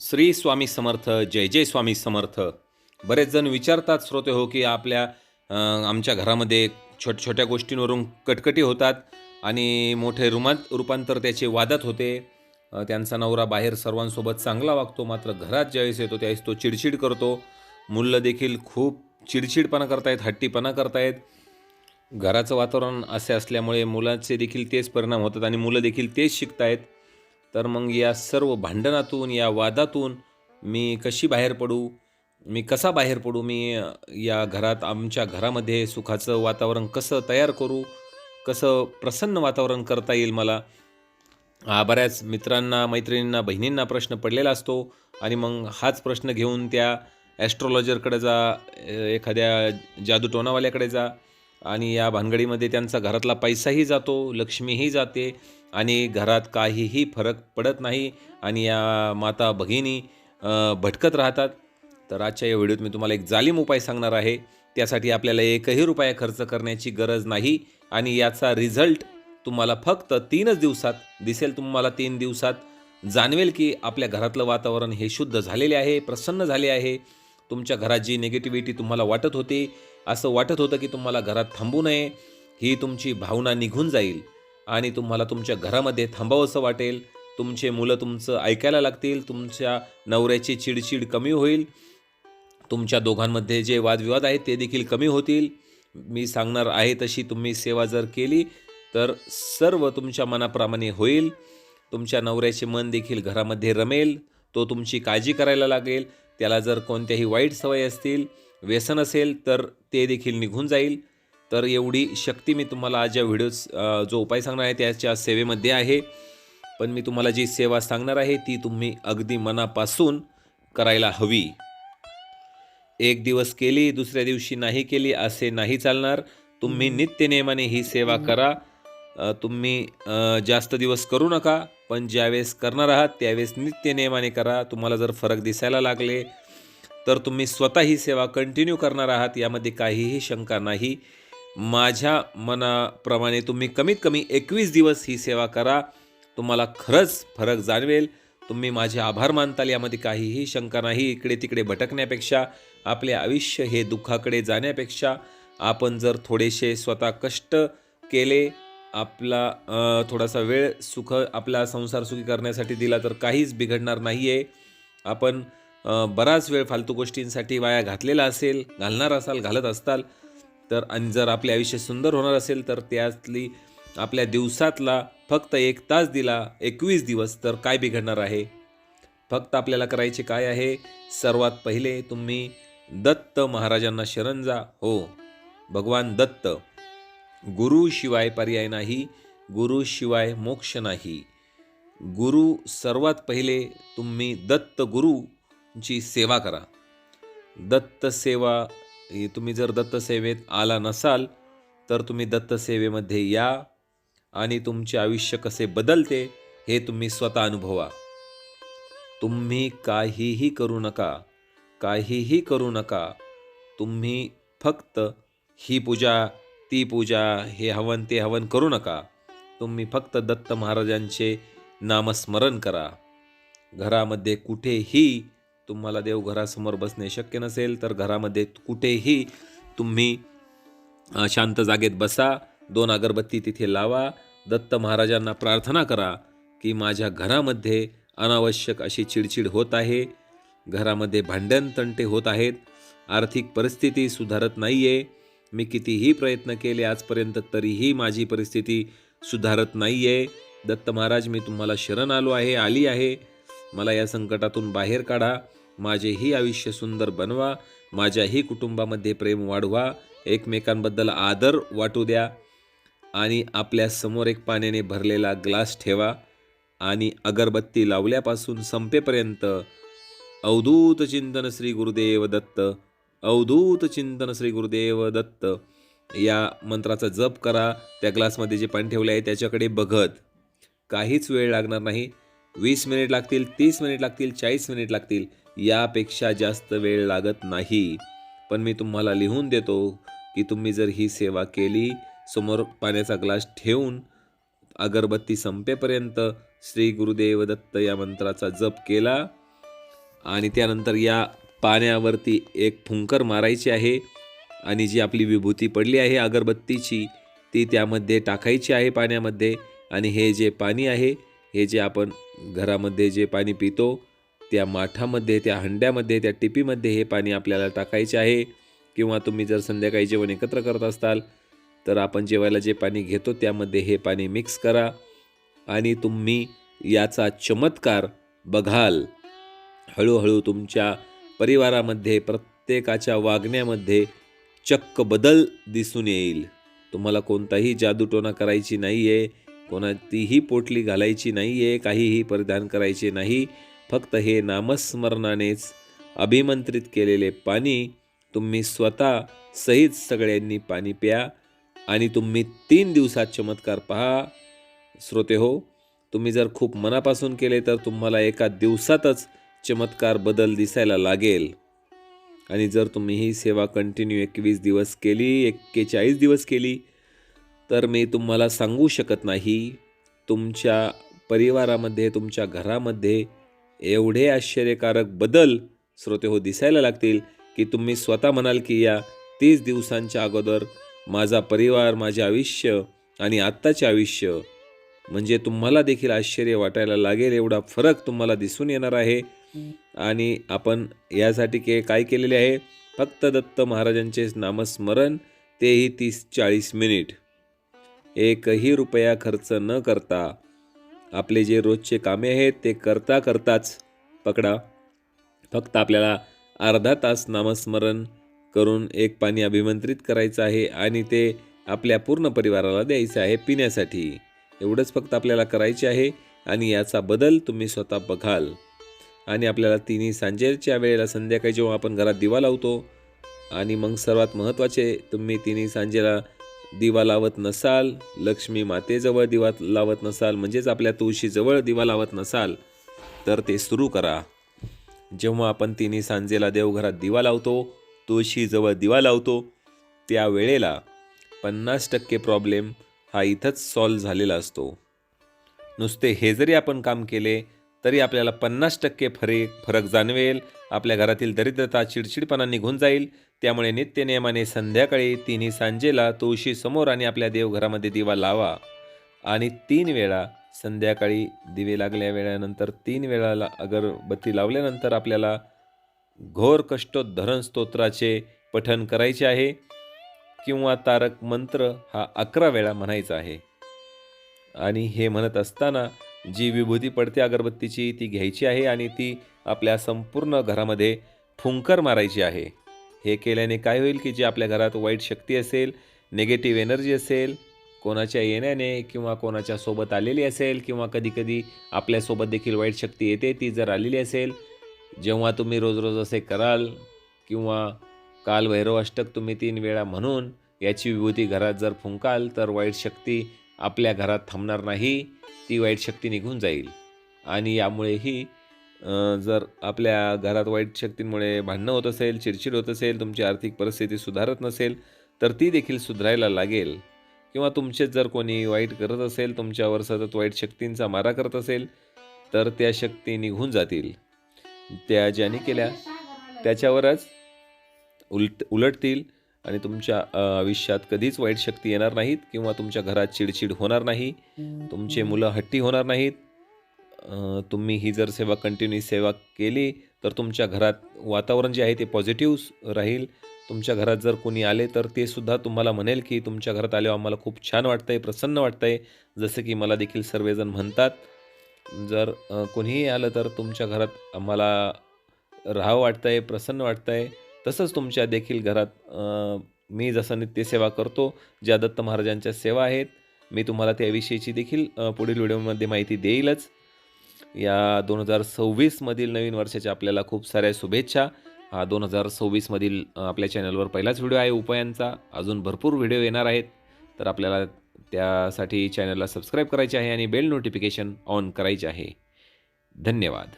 श्री स्वामी समर्थ जय जय स्वामी समर्थ. बरेच जण विचारतात श्रोते हो की आपल्या आमच्या घरामध्ये छोट छोट्या गोष्टींवरून कटकटी होतात आणि मोठे रुमात रूपांतर त्याचे वादात होते. त्यांचा नवरा बाहेर सर्वांसोबत चांगला वागतो मात्र घरात ज्यावेळेस येतो त्यावेळेस तो चिडचिड करतो. मुलं देखील खूप चिडचिडपणा करतायत हट्टीपणा करतायत. घराचं वातावरण असे असल्यामुळे मुलांचे देखील तेच परिणाम होतात आणि मुलं देखील तेच शिकतायत. तर मग या सर्व भांडणातून या वादातून मी कशी बाहेर पडू? मी कसा बाहेर पडू? मी या घरात आमच्या घरामध्ये सुखाचं वातावरण कसं तयार करू? कसं प्रसन्न वातावरण करता येईल मला? हा बऱ्याच मित्रांना मैत्रिणींना बहिणींना प्रश्न पडलेला असतो आणि मग हाच प्रश्न घेऊन त्या ॲस्ट्रॉलॉजरकडे जा एखाद्या जादू टोनावाल्याकडे जा. आणि या भानगडीमध्ये त्यांचा घरातला पैसाही जातो लक्ष्मीही जाते आणि घरात काहीही फरक पडत नाही आणि या माता भगिनी भटकत राहतात. तर आजच्या या व्हिडिओत मी तुम्हाला एक जालीम उपाय सांगणार आहे. त्यासाठी आपल्याला एकही रुपया खर्च करण्याची गरज नाही आणि याचा रिझल्ट तुम्हाला फक्त तीनच दिवसात दिसेल. तुम्हाला तीन दिवसात जाणवेल की आपल्या घरातलं वातावरण हे शुद्ध झालेले आहे प्रसन्न झाले आहे. तुमच्या घरात जी निगेटिव्हिटी तुम्हाला वाटत होती असं वाटत होतं की तुम्हाला घरात थांबू नये. ही तुमची भावना निघून जाईल आणि तुम्हाला तुमच्या घरामध्ये थांबावंसं वाटेल. तुमचे मुलं तुमचं ऐकायला लागतील. तुमच्या नवऱ्याची चिडचिड कमी होईल. तुमच्या दोघांमध्ये जे वादविवाद आहेत ते देखील कमी होतील. मी सांगणार आहे तशी तुम्ही सेवा जर केली तर सर्व तुमच्या मनाप्रमाणे होईल. तुमच्या नवऱ्याचे मन देखील घरामध्ये रमेल. तो तुमची काळजी करायला लागेल. त्याला जर कोणत्याही वाईट सवय असतील व्यसन असेल तर ते देखील निघून जाईल. तर एवढी शक्ती मी तुम्हाला आज या व्हिडिओ जो उपाय सांगणार आहे त्याच्या सेवेमध्ये आहे. पण मी तुम्हाला जी सेवा सांगणार आहे ती तुम्ही अगदी मनापासून करायला हवी. एक दिवस केली दुसऱ्या दिवशी नाही केली असे नाही चालणार. तुम्ही नित्य नियमाने ही सेवा करा. तुम्ही जास्त दिवस करू नका पण ज्यावेळेस करणार आहात त्यावेळेस नित्य नियमाने करा. तुम्हाला जर फरक दिसायला लागले तर तुम्ही स्वतः ही सेवा कंटिन्यू करणार आहात यामध्ये काहीही शंका नाही. माझ्या मनाप्रमाणे तुम्ही कमीत कमी एकवीस दिवस ही सेवा करा. तुम्हाला खरंच फरक जाणवेल. तुम्ही माझे आभार मानताल यामध्ये काहीही शंका नाही. इकडे तिकडे भटकण्यापेक्षा आपले आयुष्य हे दुःखाकडे जाण्यापेक्षा आपण जर थोडेसे स्वतः कष्ट केले आपला थोडासा वेळ सुख आपला संसार सुखी करण्यासाठी दिला तर काहीच बिघडणार नाही आहे आपण बराच वेळ फालतू गोष्टींसाठी वाया घातलेला असेल घालणार असाल घालत असताल तर आणि जर आपले आयुष्य सुंदर होणार असेल तर त्यातली आपल्या दिवसातला फक्त एक तास दिला एकवीस दिवस तर काय बिघडणार आहे? फक्त आपल्याला करायचे काय आहे? सर्वात पहिले तुम्ही दत्त महाराजांना शरण जा. हो भगवान दत्त. गुरुशिवाय पर्याय नाही गुरुशिवाय मोक्ष नाही. गुरु सर्वात पहिले तुम्ही दत्त गुरु ची सेवा करा. दत्त सेवा ही तुम्ही जर दत्त सेवेत आला नसाल तर तुम्ही दत्तसेवेमध्ये या आणि तुमचे आयुष्य कसे बदलते हे तुम्ही स्वतः अनुभवा. तुम्ही काहीही करू नका काहीही करू नका. तुम्ही फक्त ही पूजा ती पूजा हे हवन ते हवन करू नका. तुम्ही फक्त दत्त महाराजांचे नामस्मरण करा. घरामध्ये कुठेही तुम्हाला देवघरासमोर बसणे शक्य नसेल तर घरामध्ये कुठेही तुम्ही शांत जागेत बसा. दोन अगरबत्ती तिथे लावा. दत्त महाराजांना प्रार्थना करा की माझ्या घरामध्ये अनावश्यक अशी चिडचिड होत आहे. घरामध्ये भांडण तंटे होत आहेत. आर्थिक परिस्थिती सुधारत नाही आहे मी कितीही प्रयत्न केले आजपर्यंत तरीही माझी परिस्थिती सुधारत नाही आहे दत्त महाराज मी तुम्हाला शरण आलो आहे आली आहे. मला या संकटातून बाहेर काढा. माझेही आयुष्य सुंदर बनवा माझ्याही कुटुंबामध्ये प्रेम वाढवा एकमेकांबद्दल आदर वाटू द्या आणि आपल्यासमोर एक पाण्याने भरलेला ग्लास ठेवा आणि अगरबत्ती लावल्यापासून संपेपर्यंत अवधूत चिंतन श्री गुरुदेव दत्त अवधूत चिंतन श्री गुरुदेव दत्त. या मंत्राचा जप करा त्या ग्लासमध्ये जे पाणी ठेवले आहे त्याच्याकडे बघत. काहीच वेळ लागणार नाही. वीस मिनिट लागतील तीस मिनिट लागतील चाळीस मिनिट लागतील. यापेक्षा जास्त वेळ लागत नाही. पण मी तुम्हाला लिहून देतो की तुम्ही जर ही सेवा केली समोर पाण्याचा ग्लास ठेवून अगरबत्ती संपेपर्यंत श्री गुरुदेव दत्त या मंत्राचा जप केला आणि त्यानंतर या पाण्यावरती एक फुंकर मारायची आहे आणि जी आपली विभूती पडली आहे अगरबत्तीची ती त्यामध्ये टाकायची आहे पाण्यामध्ये आणि हे जे पाणी आहे हे जे आपण घरामध्ये जे पाणी पितो त्या माठामध्ये त्या हंड्यामध्ये त्या टिपीमध्ये हे पाणी आपल्याला टाकायचे आहे. किंवा तुम्ही जर संध्याकाळी जेवण एकत्र करत असताल तर आपण जेवायला जे पाणी घेतो त्यामध्ये हे पाणी मिक्स करा. आणि तुम्ही याचा चमत्कार बघाल. हळूहळू तुमच्या परिवारामध्ये प्रत्येकाच्या वागण्यामध्ये चक्क बदल दिसून येईल. तुम्हाला कोणताही जादूटोना करायची नाही आहे कोणतीही पोटली घालायची नाही आहे काहीही परिधान करायचे नाही. फक्त हे नामस्मरणानेच अभिमंत्रित केलेले पाणी तुम्ही स्वतः सहित सगळ्यांनी पाणी प्या आणि तुम्ही तीन दिवसात चमत्कार पहा. श्रोते हो तुम्ही जर खूप मनापासून केले तर तुम्हाला एका दिवसातच चमत्कार बदल दिसायला लागेल. आणि जर तुम्ही ही सेवा कंटिन्यू एकवीस दिवस केली एक्केचाळीस दिवस केली तर मी तुम्हाला सांगू शकत नाही. तुमच्या परिवारामध्ये तुमच्या घरामध्ये एवढे आश्चर्यकारक बदल श्रोते हो दिसायला लागतील की तुम्ही स्वतः म्हणाल की या तीस दिवसांच्या अगोदर माझा परिवार माझे आयुष्य आणि आत्ताचे आयुष्य म्हणजे तुम्हाला देखील आश्चर्य वाटायला लागेल एवढा फरक तुम्हाला दिसून येणार आहे. आणि आपण यासाठी के काय केलेले आहे? फक्त दत्त महाराजांचे नामस्मरण तेही तीस चाळीस मिनिट. एकही रुपया खर्च न करता आपले जे रोजचे कामे आहेत ते करता करताच पकडा. फक्त आपल्याला अर्धा तास नामस्मरण करून एक पाणी अभिमंत्रित करायचं आहे आणि ते आपल्या पूर्ण परिवाराला द्यायचं आहे पिण्यासाठी. एवढंच फक्त आपल्याला करायचे आहे आणि याचा बदल तुम्ही स्वतः बघाल. आणि आपल्याला तिन्ही सांजेच्या वेळेला संध्याकाळी जेव्हा आपण घरात दिवा लावतो आणि मग सर्वात महत्त्वाचे तुम्ही तिन्ही सांजेला दिवा लावत नसाल लक्ष्मी मातेजवळ दिवा लावत नसाल म्हणजेच आपल्या तुळशीजवळ दिवा लावत नसाल तर ते सुरू करा. जेव्हा आपण तिन्ही सांजेला देवघरात दिवा लावतो तुळशीजवळ दिवा लावतो त्या वेळेला पन्नास टक्के प्रॉब्लेम हा इथंच सॉल्व झालेला असतो. नुसते हे जरी आपण काम केले तरी आपल्याला पन्नास टक्के फरे फरक जाणवेल आपल्या घरातील दरिद्रता चिडचिडपणा निघून जाईल. त्यामुळे नित्यनियमाने संध्याकाळी तिन्ही सांजेला तुळशी समोर आणि आपल्या देवघरामध्ये दिवा लावा. आणि तीन वेळा संध्याकाळी दिवे लागल्या वेळानंतर तीन वेळाला अगरबत्ती लावल्यानंतर आपल्याला घोर कष्टोद्धरण स्तोत्राचे पठण करायचे आहे. किंवा तारक मंत्र हा अकरा वेळा म्हणायचा आहे. आणि हे म्हणत असताना जी विभूती पडते अगरबत्तीची ती घ्यायची आहे आणि ती आपल्या संपूर्ण घरामध्ये फुंकर मारायची आहे. हे केल्याने काय होईल की जी आपल्या घरात वाईट शक्ती असेल निगेटिव्ह एनर्जी असेल कोणाच्या येण्याने किंवा कोणाच्या सोबत आलेली असेल किंवा कधीकधी आपल्यासोबत देखील वाईट शक्ती येते ती जर आलेली असेल जेव्हा तुम्ही रोज रोज असे कराल किंवा काल भैरव अष्टक तुम्ही तीन वेळा म्हणून याची विभूती घरात जर फुंकाल तर वाईट शक्ती आपल्या घरात थांबणार नाही ती वाईट शक्ती निघून जाईल. आणि यामुळेही जर आपल्या घरात वाईट शक्तींमुळे भांडणं होत असेल चिडचिड होत असेल तुमची आर्थिक परिस्थिती सुधारत नसेल तर ती देखील सुधारायला लागेल. किंवा तुमचेच जर कोणी वाईट करत असेल तुमच्यावर सतत वाईट शक्तींचा मारा करत असेल तर त्या शक्ती निघून जातील. त्या ज्याने केल्या त्याच्यावरच उलट उलटतील. आणि तुमच्या आयुष्यात कधीच वाईट शक्ती येणार नाहीत किंवा तुमच्या घरात चिडचिड होणार नाही तुमचे मुलं हट्टी होणार नाहीत तुम्ही ही जर सेवा कंटिन्यू सेवा केली तर तुमच्या घरात वातावरण जे आहे ते पॉझिटिव्ह राहील. तुमच्या घरात जर कोणी आले तर ते सुद्धा तुम्हाला म्हणेल की तुमच्या घरात आल्यावर आम्हाला खूप छान वाटतं आहे प्रसन्न वाटतं आहे जसं की मला देखील सर्वजण म्हणतात जर कोणीही आलं तर तुमच्या घरात आम्हाला राहावं आहे प्रसन्न वाटतंय. तसंच तुमच्या देखील घरात मी जसं नित्यसेवा करतो ज्या दत्त महाराजांच्या सेवा आहेत मी तुम्हाला त्याविषयीची देखील पुढील व्हिडिओमध्ये माहिती देईलच. या दोन हजार सव्वीसमधील नवीन वर्षाच्या आपल्याला खूप साऱ्या शुभेच्छा. हा दोन हजार सव्वीसमधील आपल्या चॅनलवर पहिलाच व्हिडिओ आहे उपायांचा अजून भरपूर व्हिडिओ येणार आहेत. तर आपल्याला त्यासाठी चॅनलला सबस्क्राईब करायचे आहे आणि बेल नोटिफिकेशन ऑन करायचे आहे. धन्यवाद.